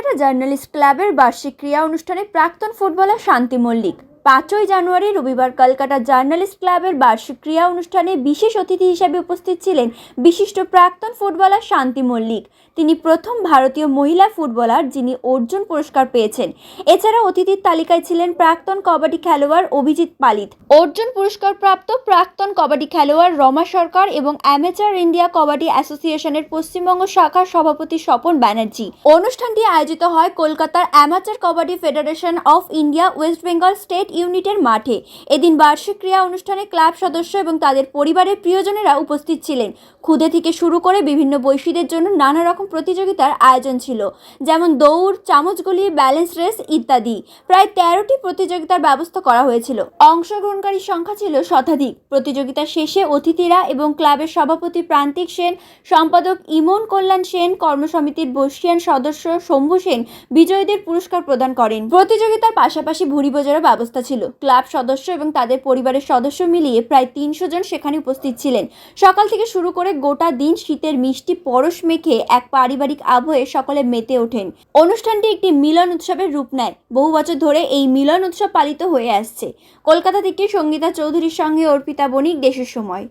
Calcutta journalist ক্লাবের বার্ষিক ক্রিয়া অনুষ্ঠানে প্রাক্তন ফুটবলার শান্তি মল্লিক। পাঁচই জানুয়ারি রবিবার কলকাতা জার্নালিস্ট ক্লাবের বার্ষিক ক্রিয়া অনুষ্ঠানে বিশেষ অতিথি হিসেবে উপস্থিত ছিলেন বিশিষ্ট প্রাক্তন ফুটবলার শান্তি মল্লিক। তিনি প্রথম ভারতীয় মহিলা ফুটবলার যিনি অর্জুন পুরস্কার পেয়েছেন। এছাড়া অতিথির তালিকায় ছিলেন প্রাক্তন কবাডি খেলোয়াড় অভিজিৎ পালিত। অর্জুন পুরস্কার প্রাপ্ত প্রাক্তন কবাডি খেলোয়াড় রমা সরকার এবং অ্যামেচার ইন্ডিয়া কবাডি অ্যাসোসিয়েশনের পশ্চিমবঙ্গ শাখার সভাপতি স্বপন ব্যানার্জি। অনুষ্ঠানটি আয়োজিত হয় কলকাতার amateur kabaddi federation of India, West Bengal state ইউনিটের মাঠে। এদিন বার্ষিক ক্রিয়া অনুষ্ঠানে ক্লাব সদস্য এবং তাদের পরিবারের প্রিয়জনেরা উপস্থিত ছিলেন। ক্ষুদে থেকে শুরু করে বিভিন্ন বৈশীদের জন্য নানা রকম প্রতিযোগিতার আয়োজন ছিল, যেমন দৌড়, চামচ চামচগুলি ব্যালেন্স রেস ইত্যাদি। প্রায় তেরোটি প্রতিযোগিতার ব্যবস্থা করা হয়েছিল। অংশগ্রহণকারীর সংখ্যা ছিল শতাধিক। প্রতিযোগিতা শেষে অতিথিরা এবং ক্লাবের সভাপতি প্রান্তিক সেন, সম্পাদক ইমন কল্যাণ সেন, কর্মসমিতির বর্ষিয়ান সদস্য শম্ভু সেন বিজয়ীদের পুরস্কার প্রদান করেন। প্রতিযোগিতার পাশাপাশি ভুরি বোঝারও ব্যবস্থা ছিল। ক্লাব সদস্য এবং তাদের পরিবারের সদস্য মিলিয়ে প্রায় তিনশো জন সেখানে উপস্থিত ছিলেন। সকাল থেকে শুরু করে গোটা দিন শীতের মিষ্টি পরশ মেখে এক পারিবারিক আবহে সকলে মেতে ওঠেন। অনুষ্ঠানটি একটি মিলন উৎসবের রূপ নেয়। বহু বছর ধরে এই মিলন উৎসব পালিত হয়ে আসছে। কলকাতা থেকে সঙ্গীতা চৌধুরীর সঙ্গে অর্পিতা বণিক দেশের সময়।